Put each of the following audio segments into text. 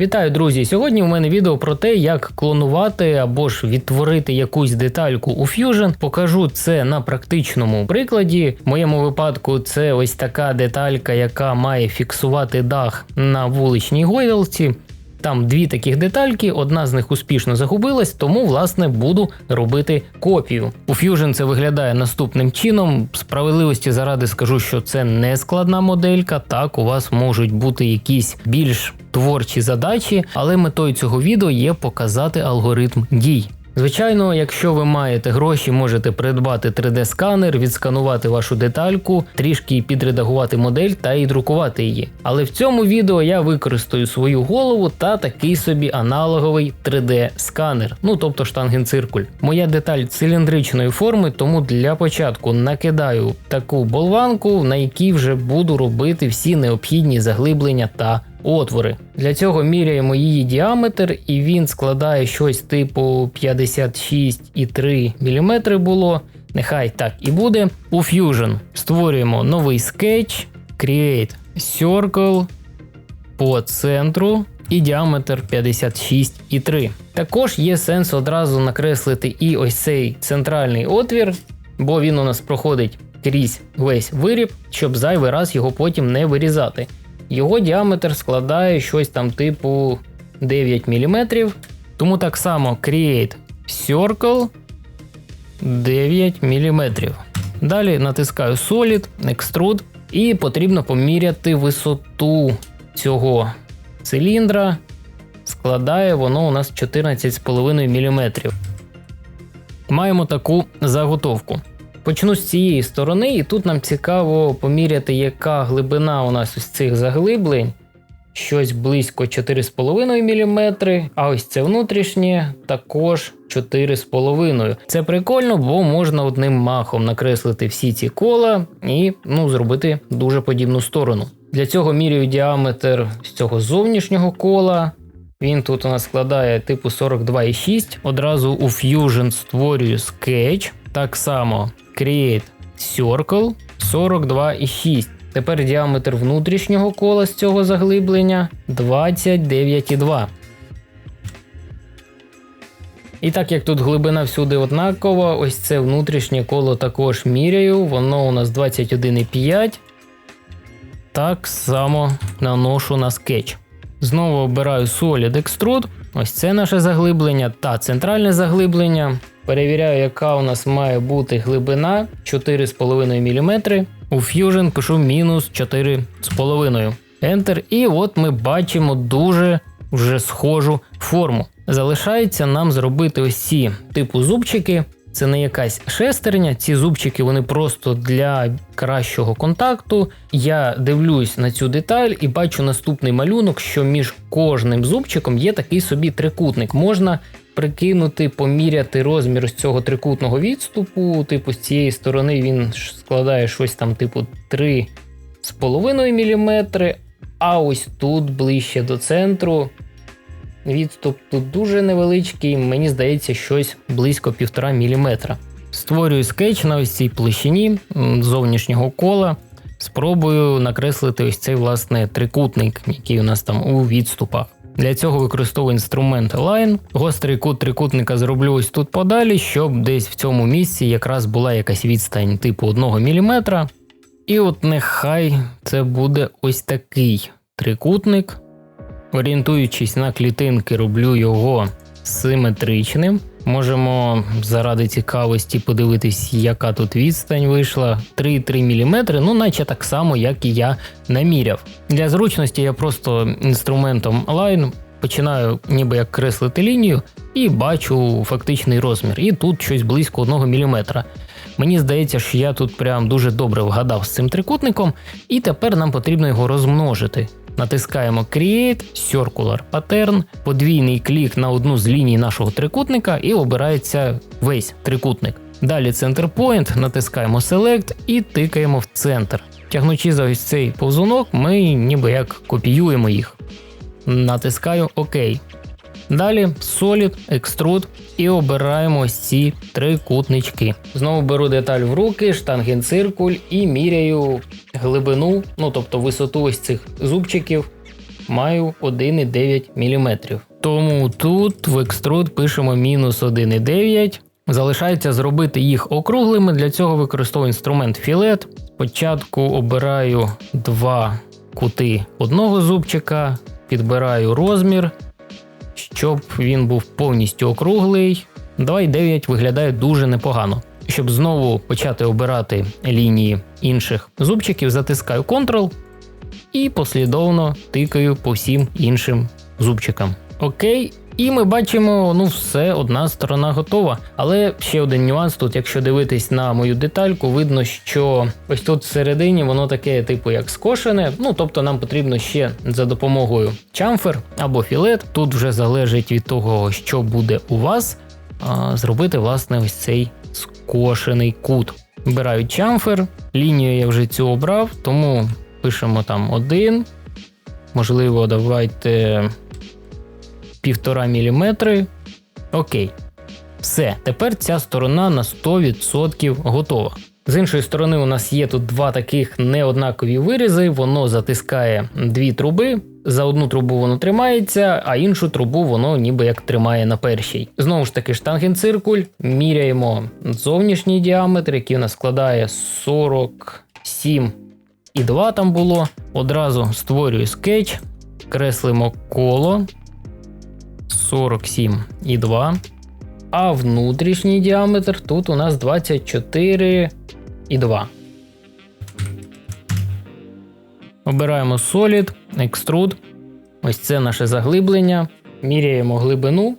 Вітаю, друзі! Сьогодні у мене відео про те, як клонувати або ж відтворити якусь детальку у Fusion. Покажу це на практичному прикладі. В моєму випадку це ось така деталька, яка має фіксувати дах на вуличній гойдалці. Там дві таких детальки, одна з них успішно загубилась, тому власне буду робити копію. У Fusion це виглядає наступним чином. Справедливості заради скажу, що це не складна моделька. Так, у вас можуть бути якісь більш творчі задачі, але метою цього відео є показати алгоритм дій. Звичайно, якщо ви маєте гроші, можете придбати 3D-сканер, відсканувати вашу детальку, трішки підредагувати модель та і друкувати її. Але в цьому відео я використаю свою голову та такий собі аналоговий 3D-сканер, ну тобто штангенциркуль. Моя деталь циліндричної форми, тому для початку накидаю таку болванку, на якій вже буду робити всі необхідні заглиблення та отвори. Для цього міряємо її діаметр, і він складає щось типу 56,3 мм було. Нехай так і буде. У Fusion створюємо новий скетч, Create Circle по центру і діаметр 56,3. Також є сенс одразу накреслити і ось цей центральний отвір, бо він у нас проходить крізь весь виріб, щоб зайвий раз його потім не вирізати. Його діаметр складає щось там типу 9 мм. Тому так само Create Circle 9 мм. Далі натискаю Solid, Extrude і потрібно поміряти висоту цього циліндра. Складає воно у нас 14,5 мм. Маємо таку заготовку. Почну з цієї сторони, і тут нам цікаво поміряти, яка глибина у нас із цих заглиблень. Щось близько 4,5 мм, а ось це внутрішнє також 4,5 Це прикольно, бо можна одним махом накреслити всі ці кола і ну, зробити дуже подібну сторону. Для цього міряю діаметр з цього зовнішнього кола. Він тут у нас складає типу 42,6. Одразу у Fusion створюю скетч. Так само Create Circle 42,6. Тепер діаметр внутрішнього кола з цього заглиблення 29,2. І так як тут глибина всюди однакова, ось це внутрішнє коло також міряю, воно у нас 21,5. Так само наношу на скетч. Знову обираю Solid Extrude. Ось це наше заглиблення та центральне заглиблення. Перевіряю, яка у нас має бути глибина 4,5 мм. У Fusion пишу мінус 4,5 Enter. І от ми бачимо дуже вже схожу форму. Залишається нам зробити ось ці типу зубчики. Це не якась шестерня, ці зубчики вони просто для кращого контакту. Я дивлюсь на цю деталь і бачу наступний малюнок, що між кожним зубчиком є такий собі трикутник. Можна прикинути, поміряти розмір з цього трикутного відступу. Типу, з цієї сторони він складає щось там, типу, 3,5 мм, а ось тут ближче до центру. Відступ тут дуже невеличкий, мені здається, щось близько 1,5 мм. Створюю скетч на ось цій площині зовнішнього кола. Спробую накреслити ось цей власне трикутник, який у нас там у відступах. Для цього використовую інструмент Align. Гострий кут трикутника зроблю ось тут подалі, щоб десь в цьому місці якраз була якась відстань типу 1 мм. І от нехай це буде ось такий трикутник. Орієнтуючись на клітинки, роблю його симетричним. Можемо заради цікавості подивитись, яка тут відстань вийшла. 3,3 мм, ну наче так само, як і я наміряв. Для зручності я просто інструментом Align починаю ніби як креслити лінію і бачу фактичний розмір. І тут щось близько 1 мм. Мені здається, що я тут прям дуже добре вгадав з цим трикутником, і тепер нам потрібно його розмножити. Натискаємо Create, Circular Pattern, подвійний клік на одну з ліній нашого трикутника і обирається весь трикутник. Далі Center Point, натискаємо Select і тикаємо в центр. Тягнучи за ось цей повзунок, ми ніби як копіюємо їх. Натискаю ОК. Далі Solid, Extrude і обираємо ось ці три кутнички. Знову беру деталь в руки, штангенциркуль і міряю глибину, ну тобто висоту ось цих зубчиків. маю 1,9 мм. Тому тут в екструд пишемо мінус 1,9. Залишається зробити їх округлими. Для цього використовую інструмент філет. Спочатку обираю два кути одного зубчика, підбираю розмір, щоб він був повністю округлий. 2,9 виглядає дуже непогано. Щоб знову почати обирати лінії інших зубчиків, затискаю Ctrl і послідовно тикаю по всім іншим зубчикам. Окей, і ми бачимо, ну все, одна сторона готова. Але ще один нюанс тут, якщо дивитись на мою детальку, видно, що ось тут всередині воно таке, типу, як скошене. Ну тобто нам потрібно ще за допомогою чамфер або філет. Тут вже залежить від того, що буде у вас, зробити власне ось цей скошений кут. Вбираю чамфер, лінію я вже цю обрав, тому пишемо там один. Можливо, давайте півтора міліметри. Окей. Все, тепер ця сторона на 100% готова. З іншої сторони, у нас є тут два таких неоднакові вирізи, воно затискає дві труби. За одну трубу воно тримається, а іншу трубу воно ніби як тримає на першій. Знову ж таки, штангенциркуль, міряємо зовнішній діаметр, який у нас складає 47,2 там було. Одразу створюю скетч, креслимо коло 47,2. А внутрішній діаметр тут у нас 24,2. Обираємо Solid, Extrude. Ось це наше заглиблення. Міряємо глибину.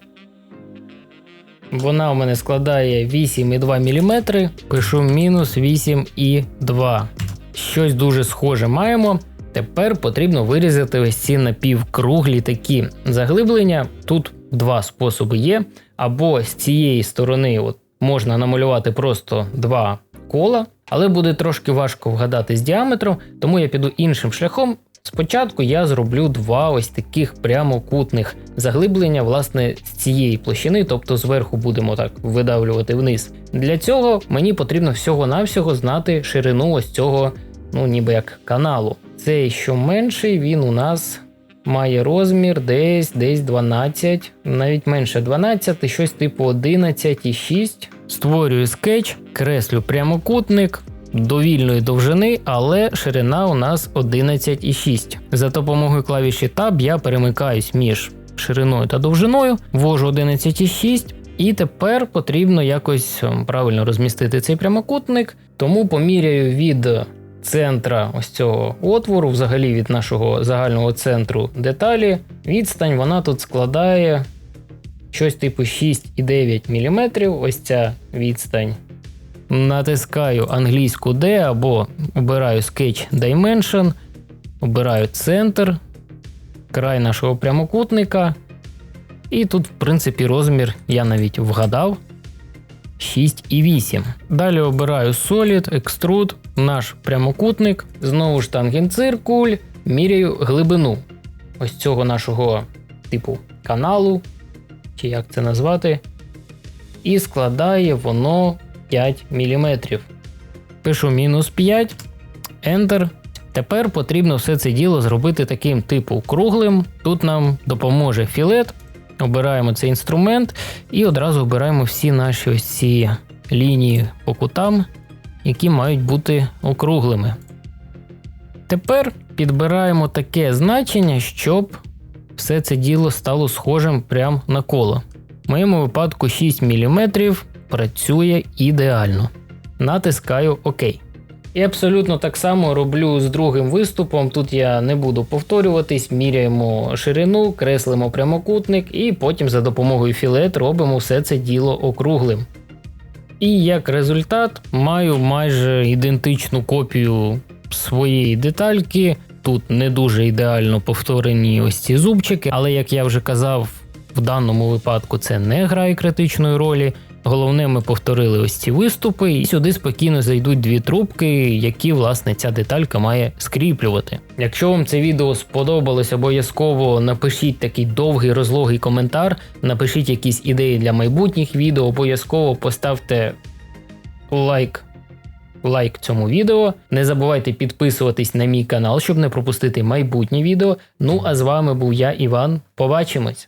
Вона у мене складає 8,2 мм. Пишу мінус 8,2. Щось дуже схоже маємо. Тепер потрібно вирізати ось ці напівкруглі такі заглиблення. Тут два способи є. Або з цієї сторони от, можна намалювати просто два кола, але буде трошки важко вгадати з діаметром, тому я піду іншим шляхом. Спочатку я зроблю два ось таких прямокутних заглиблення, власне, з цієї площини, тобто зверху будемо так видавлювати вниз. Для цього мені потрібно всього-навсього знати ширину ось цього, ну ніби як каналу. Цей, що менший, він у нас має розмір десь десь 12, навіть менше 12, щось типу 11,6. Створюю скетч, креслю прямокутник. Довільної довжини, але ширина у нас 11,6. За допомогою клавіші Tab я перемикаюсь між шириною та довжиною, ввожу 11,6, і тепер потрібно якось ем, правильно розмістити цей прямокутник, тому поміряю від центра ось цього отвору, взагалі від нашого загального центру деталі, відстань вона тут складає щось типу 6,9 мм. Ось ця відстань. Натискаю англійську D або обираю Sketch Dimension, обираю центр, край нашого прямокутника. І тут, в принципі, розмір я навіть вгадав. 6,8. Далі обираю Solid, Extrude, наш прямокутник, знову ж тангенциркуль, міряю глибину ось цього нашого типу каналу, чи як це назвати. І складає воно 5 мм. Пишу мінус 5, Enter. Тепер потрібно все це діло зробити таким типу круглим. Тут нам допоможе філет. Обираємо цей інструмент і одразу обираємо всі наші ось ці лінії по кутам, які мають бути округлими. Тепер підбираємо таке значення, щоб все це діло стало схожим прямо на коло. В моєму випадку 6 мм працює ідеально. Натискаю ОК. І абсолютно так само роблю з другим виступом. Тут я не буду повторюватись, міряємо ширину, креслимо прямокутник, і потім за допомогою філет робимо все це діло округлим. І як результат маю майже ідентичну копію своєї детальки. Тут не дуже ідеально повторені ось ці зубчики, але як я вже казав, в даному випадку це не грає критичної ролі. Головне, ми повторили ось ці виступи, і сюди спокійно зайдуть дві трубки, які власне ця деталька має скріплювати. Якщо вам це відео сподобалось, обов'язково напишіть такий довгий розлогий коментар, напишіть якісь ідеї для майбутніх відео, обов'язково поставте лайк лайк цьому відео. Не забувайте підписуватись на мій канал, щоб не пропустити майбутні відео. Ну а з вами був я, Іван. Побачимось!